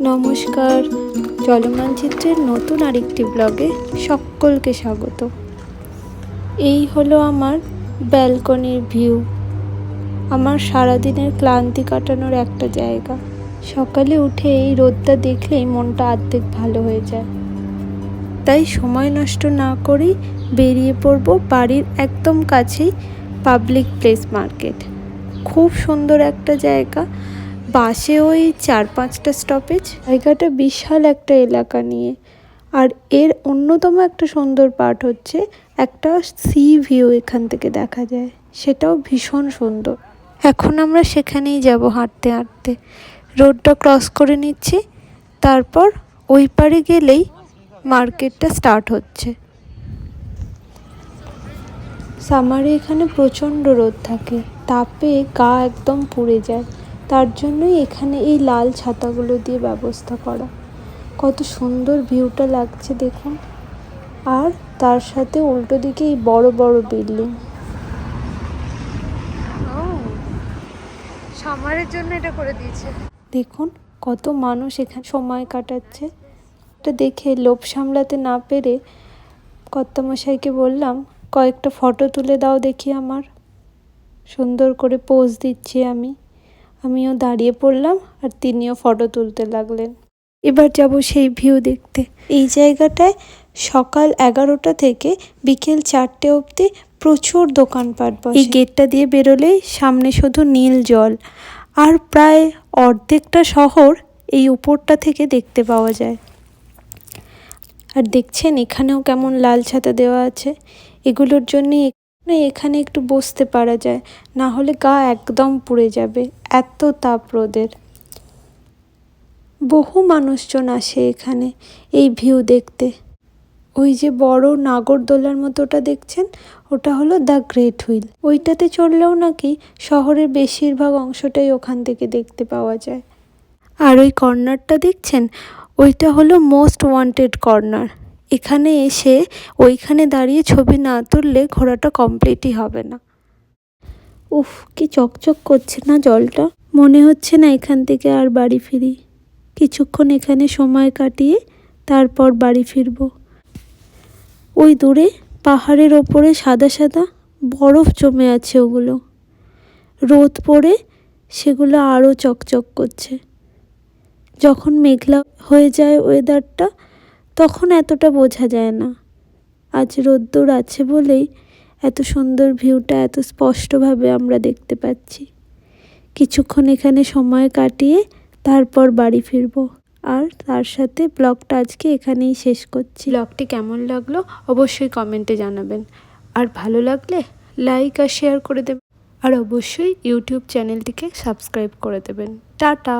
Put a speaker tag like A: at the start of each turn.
A: নমস্কার। জলমানচিত্রের নতুন আরেকটি ব্লগে সকলকে স্বাগত। এই হলো আমার ব্যালকনির ভিউ। আমার সারাদিনের ক্লান্তি কাটানোর একটা জায়গা। সকালে উঠে এই রোদটা দেখলেই মনটা অর্ধেক ভালো হয়ে যায়। তাই সময় নষ্ট না করেই বেরিয়ে পড়ব বাড়ির একদম কাছেই পাবলিক প্লেস মার্কেট। খুব সুন্দর একটা জায়গা। বাসে ওই চার পাঁচটা স্টপেজ জায়গাটা বিশাল একটা এলাকা নিয়ে। আর এর অন্যতম একটা সুন্দর পার্ট হচ্ছে, একটা সি ভিউ এখান থেকে দেখা যায়। সেটাও ভীষণ সুন্দর। এখন আমরা সেখানেই যাব হাঁটতে হাঁটতে। রোডটা ক্রস করে নিচ্ছি, তারপর ওই পারে গেলেই মার্কেটটা স্টার্ট হচ্ছে। সামারে এখানে প্রচণ্ড রোদ থাকে। তাপে গা একদম পুড়ে যায়। তার জন্যই এখানে এই লাল ছাতাগুলো দিয়ে ব্যবস্থা করা। কত সুন্দর ভিউটা লাগছে দেখুন। আর তার সাথে উল্টো দিকে এই বড় বড় বিল্ডিং। সামারের জন্য এটা করে দিয়েছে। দেখুন কত মানুষ এখানে সময় কাটাচ্ছে। এটা দেখে লোভ সামলাতে না পেরে কর্তামশাইকে বললাম কয়েকটা ফটো তুলে দাও দেখি আমার। সুন্দর করে পোজ দিচ্ছি আমি। আমিও দাঁড়িয়ে পড়লাম আর তিনিও ফটো তুলতে লাগলেন। এবার যাব সেই ভিউ দেখতে। এই জায়গাটায় সকাল এগারোটা থেকে বিকেল চারটে অবধি প্রচুর দোকানপাট বসে। এই গেটটা দিয়ে বেরোলেই সামনে শুধু নীল জল। আর প্রায় অর্ধেকটা শহর এই উপরটা থেকে দেখতে পাওয়া যায়। আর দেখছেন এখানেও কেমন লাল ছাতা দেওয়া আছে। এগুলোর জন্যই এখানে একটু বসতে পারা যায়। না হলে গা একদম পুড়ে যাবে। এত তাপ রোদের। বহু মানুষজন আসে এখানে, এই ভিউ দেখতে। ওই যে বড় নাগরদোলার মতো ওটা দেখছেন? ওটা হলো দ্য গ্রেট হুইল। ওইটাতে চড়লেও নাকি শহরের বেশিরভাগ অংশটাই ওখান থেকে দেখতে পাওয়া যায়। আর ওই কর্নারটা দেখছেন? ওইটা হলো মোস্ট ওয়ান্টেড কর্নার। এখানে এসে ওইখানে দাঁড়িয়ে ছবি না তুললে ঘোরাটা কমপ্লিটই হবে না। উফ, কি চকচক করছে না জলটা? মনে হচ্ছে না এখান থেকে আর বাড়ি ফিরি। কিছুক্ষণ এখানে সময় কাটিয়ে তারপর বাড়ি ফিরব। ওই দূরে পাহাড়ের ওপরে সাদা সাদা বরফ জমে আছে ওগুলো। রোদ পড়ে সেগুলো আরও চকচক করছে। যখন মেঘলা হয়ে যায় ওয়েদারটা তখন এতটা বোঝা যায় না। আজ রোদ্দুর আছে বলেই এত সুন্দর ভিউটা, এত স্পষ্টভাবে আমরা দেখতে পাচ্ছি। কিছুক্ষণ এখানে সময় কাটিয়ে তারপর বাড়ি ফিরবো। আর তার সাথে ব্লগটা আজকে এখানেই শেষ করছি। ব্লগটি কেমন লাগল অবশ্যই কমেন্টে জানাবেন। আর ভালো লাগলে লাইক আর শেয়ার করে দেবেন। আর অবশ্যই ইউটিউব চ্যানেলটিকে সাবস্ক্রাইব করে দেবেন। টাটা!